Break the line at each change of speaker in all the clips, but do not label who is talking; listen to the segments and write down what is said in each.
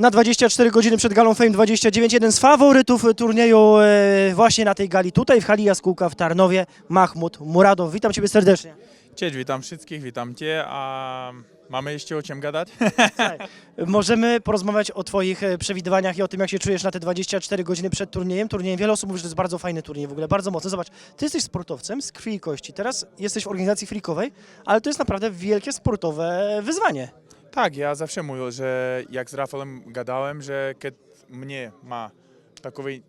na 24 godziny przed galą Fame 29. Jeden z faworytów turnieju e, właśnie na tej gali tutaj w hali Jaskółka w Tarnowie. Mahmud Muradow. Witam Ciebie serdecznie.
Cześć, witam wszystkich, witam Cię. A mamy jeszcze o czym gadać?
Możemy porozmawiać o Twoich e, przewidywaniach i o tym, jak się czujesz na te 24 godziny przed turniejem. Turniejem wiele osób mówi, że to jest bardzo fajny turniej, w ogóle bardzo mocny. Zobacz, Ty jesteś sportowcem z krwi i kości. Teraz jesteś w organizacji freakowej, ale to jest naprawdę wielkie sportowe wyzwanie.
Tak, ja zawsze mówię, że jak z Rafałem gadałem, że kiedy mnie ma takowy e,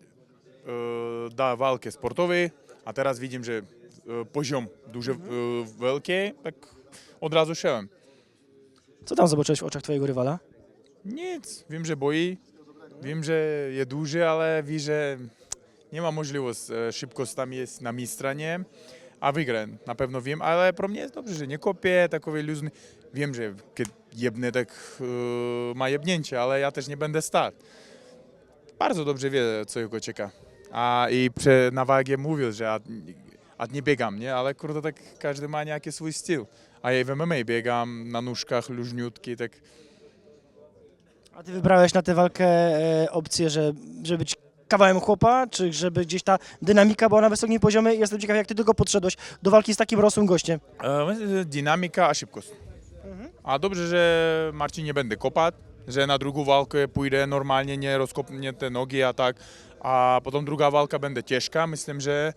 da walkę sportowej, a teraz widzim, że e, poziom duży, e, wielki, tak od razu szedłem.
Co tam zobaczyłeś w oczach Twojego rywala?
Nic, wiem, że boi, wiem, że jest duży, ale wiem, że nie ma możliwości e, szybkość tam jest na mistrza, nie? A wygrę, na pewno wiem, ale pro mnie jest dobrze, że nie kopię, takowy luzny. Wiem, że kiedy tak e, ma jebnięcie, ale ja też nie będę stać. Bardzo dobrze wie, co jego czeka. A i prze, na wagę mówił, że a nie biegam, nie? Ale kurde, tak każdy ma jakiś swój styl. A ja w MMA biegam na nóżkach, luźniutki, tak
A Ty wybrałeś na tę walkę e, opcję, że, żeby być kawałem chłopa, czy żeby gdzieś ta dynamika była na wysokim poziomie? Jestem ciekaw, jak Ty tego podszedłeś, do walki z takim rosłym gościem.
E, myślę, że Dynamika, a szybkość. A dobrze, że Marcin nie będę kopać, że na drugą walkę pójdę normalnie, nie rozkopnie te nogi, a tak. A potem druga walka będzie ciężka, myślę, że...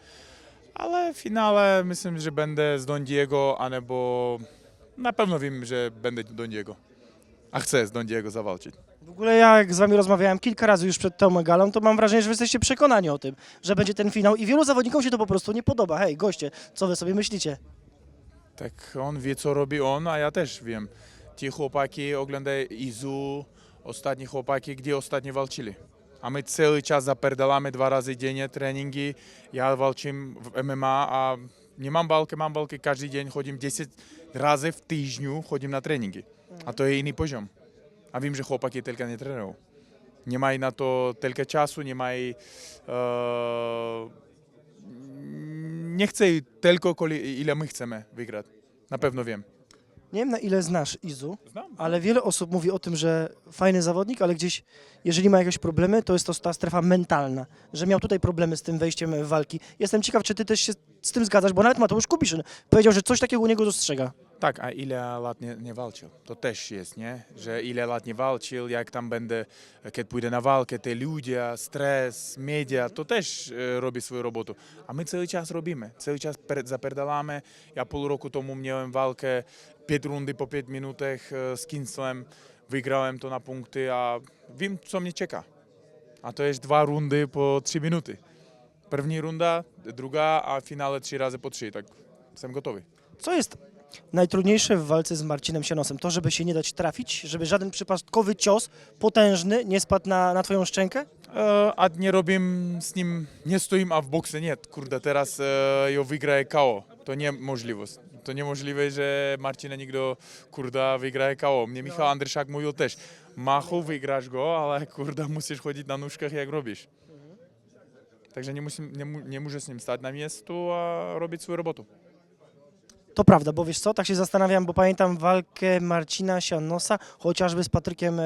Ale w finale myślę, że będę z Don Diego, albo na pewno wiem, że będę Don Diego. A chcę z Don Diego zawalczyć.
W ogóle ja jak z Wami rozmawiałem kilka razy już przed tą galą, to mam wrażenie, że Wy jesteście przekonani o tym, że będzie ten finał i wielu zawodnikom się to po prostu nie podoba. Hej, goście, co Wy sobie myślicie?
Tak on wie, co robi on, a ja też wiem. Ci chłopaki oglądają Izu, ostatni chłopaki, gdzie ostatnio walczyli. A my cały czas zapierdalamy dwa razy dziennie treningi. Ja walczę w MMA, a nie mam walki, mam walki każdy dzień. Chodzimy 10 razy w tygodniu, chodzimy na treningi. A to jest inny poziom. A wiem, że chłopaki tylko nie trenują. Nie mają na to tylko czasu, nie mają... E, nie chcę tylko, ile my chcemy wygrać. Na pewno wiem.
Nie wiem na ile znasz Izu,
Znam.
ale wiele osób mówi o tym, że fajny zawodnik, ale gdzieś, jeżeli ma jakieś problemy, to jest to ta strefa mentalna, że miał tutaj problemy z tym wejściem w walki. Jestem ciekaw, czy ty też się z tym zgadzasz, bo nawet Mateusz Kubiszyn powiedział, że coś takiego u niego dostrzega.
Tak, a ile lat walczył? To też jest, nie? Że ile lat walczył, jak tam będę, kiedy pójdę na walkę, te ludzie, stres, media, to też e, robi swoją robotę. A my cały czas robimy, cały czas per, zapierdalamy. Ja pół roku temu miałem walkę, pięć rundy po pięć minutach e, z Kinslem, wygrałem to na punkty, a wiem, co mnie czeka. A to jest dwa rundy po trzy minuty. Pierwsza runda, druga, a w finale trzy razy po trzy, tak jestem gotowy.
Co jest najtrudniejsze w walce z Marcinem Sianosem? To, żeby się nie dać trafić, żeby żaden przypadkowy cios potężny nie spadł na, na twoją szczękę?
E, a nie robię z nim, nie stoimy, a w boksie nie. Kurde, teraz e, ją wygraje KO. To niemożliwość. To niemożliwe, że Marcina nigdy, kurde, wygraje KO. Mnie Michał Andryszak mówił też, Machu, wygrasz go, ale kurde, musisz chodzić na nóżkach jak robisz. Także nie, musi, nie, nie muszę z nim stać na miejscu, a robić swoją robotę.
To prawda, bo wiesz co, tak się zastanawiam, bo pamiętam walkę Marcina Sianosa, chociażby z Patrykiem e,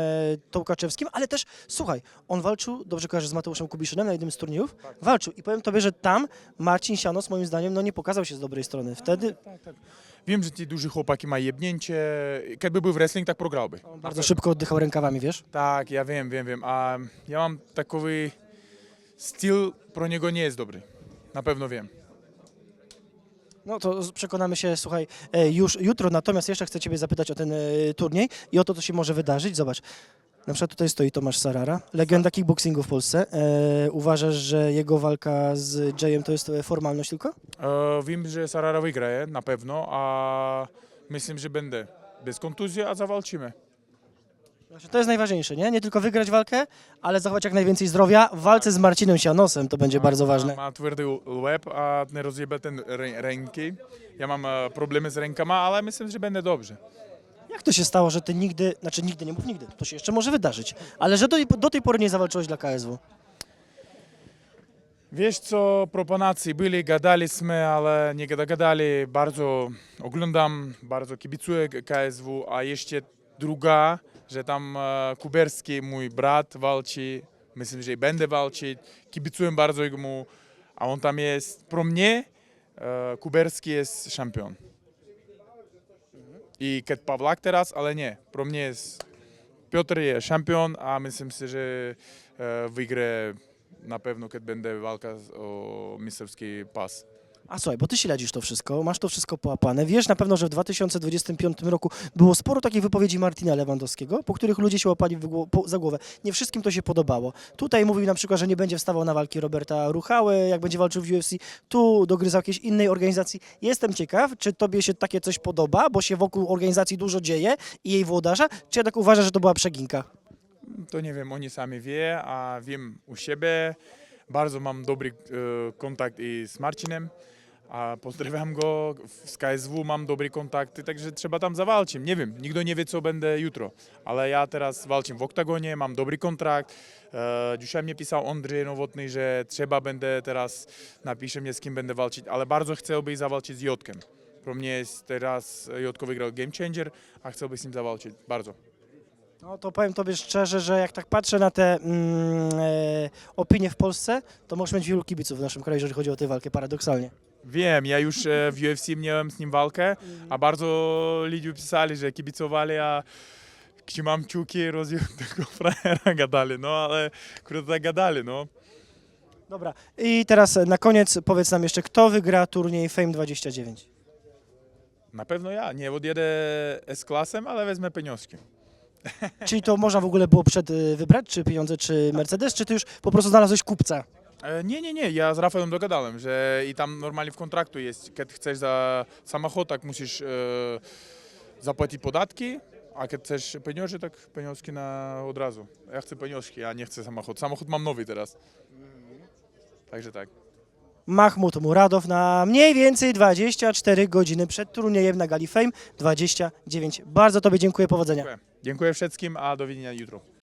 Tołkaczewskim, ale też, słuchaj, on walczył, dobrze kojarzę, z Mateuszem Kubiszynem na jednym z turniejów, walczył i powiem tobie, że tam Marcin Sianos moim zdaniem no nie pokazał się z dobrej strony. Wtedy
Wiem, że ci duży chłopaki mają jebnięcie. Gdyby był wrestling, tak prograłby.
on bardzo szybko oddychał rękawami, wiesz?
Tak, ja wiem, wiem, wiem. A ja mam takowy styl, pro niego nie jest dobry. Na pewno wiem.
No to przekonamy się, słuchaj, e, już jutro, natomiast jeszcze chcę ciebie zapytać o ten e, turniej i o to, co się może wydarzyć. Zobacz, na przykład tutaj stoi Tomasz Sarara, legenda kickboxingu w Polsce. E, uważasz, że jego walka z Jayem to jest e, formalność tylko?
E, wiem, że Sarara wygraje, na pewno, a myślę, że będę bez kontuzji, a zawalczymy.
Właśnie To jest najważniejsze, nie? Nie tylko wygrać walkę, ale zachować jak najwięcej zdrowia. W walce z Marcinem Sianosem to będzie bardzo ważne.
Ma twardy łeb, a nie rozjebę ten rę- ręki. Ja mam e, problemy z rękama, ale myślę, że będę dobrze.
Jak to się stało, że ty nigdy, znaczy nigdy, nie mów nigdy, to się jeszcze może wydarzyć, ale że do, do tej pory nie zawalczyłeś dla KSW?
Wiesz co, proponacje byli, gadaliśmy, ale nie dogadali. Bardzo oglądam, bardzo kibicuję KSW, a jeszcze druga że tam e, Kuberski, mój brat, walczy. Myślę, że będę walczyć. Kibicuję bardzo mu, a on tam jest. Pro mnie e, Kuberski jest szampion. I Ket Pawlak teraz, ale nie. Pro mnie jest Piotr jest szampion, a myślę si, że e, wygra na pewno, kiedy będzie walka o mistrzowski pas.
A słuchaj, bo ty śledzisz to wszystko, masz to wszystko połapane. Wiesz na pewno, że w 2025 roku było sporo takich wypowiedzi Martina Lewandowskiego, po których ludzie się łapali za głowę. Nie wszystkim to się podobało. Tutaj mówił na przykład, że nie będzie wstawał na walki Roberta Ruchały, jak będzie walczył w UFC. Tu dogryzał jakiejś innej organizacji. Jestem ciekaw, czy tobie się takie coś podoba, bo się wokół organizacji dużo dzieje i jej włodarza, czy tak uważasz, że to była przeginka?
To nie wiem, oni sami wie, a wiem u siebie. Bardzo mam dobry e, kontakt i z Marcinem. A pozdrawiam go, z KSW mam dobry kontakt, także trzeba tam zawalczyć. Nie wiem, nikt nie wie, co będę jutro, ale ja teraz walczę w oktagonie, mam dobry kontrakt. E, dzisiaj mnie pisał Andrzej Nowotny, że trzeba będę teraz, napisze mnie z kim będę walczyć, ale bardzo chciałbym zawalczyć z Jotkiem. Pro mnie jest teraz, Jotko wygrał Game Changer, a chciałbym z nim zawalczyć, bardzo.
No to powiem tobie szczerze, że jak tak patrzę na te mm, e, opinie w Polsce, to możesz mieć wielu kibiców w naszym kraju, jeżeli chodzi o tę walkę, paradoksalnie.
Wiem, ja już e, w UFC miałem z nim walkę, a bardzo ludzie pisali, że kibicowali, a trzymam kciuki, rozjął tego frajera gadali, no ale krótko tak gadali, no.
Dobra, i teraz e, na koniec powiedz nam jeszcze, kto wygra turniej Fame 29?
Na pewno ja, nie odjedę S-klasem, ale wezmę pieniążki.
Czyli to można w ogóle było przed y, wybrać, czy pieniądze, czy Mercedes, czy ty już po prostu znalazłeś kupca?
E, Nie, nie, nie, ja z Rafałem dogadałem, że i tam normalnie w kontraktu jest, kiedy chcesz za samochód, tak musisz e, zapłacić podatki, a kiedy chcesz pieniądze, tak pieniążki na od razu. Ja chcę pieniążki, a nie chcę samochód. Samochód mam nowy teraz. Także tak.
Mahmud Muradow na mniej więcej 24 godziny przed turniejem na Gali Fame 29. Bardzo tobie dziękuję, powodzenia.
Dziękuję. Dziękuję wszystkim, a do widzenia jutro.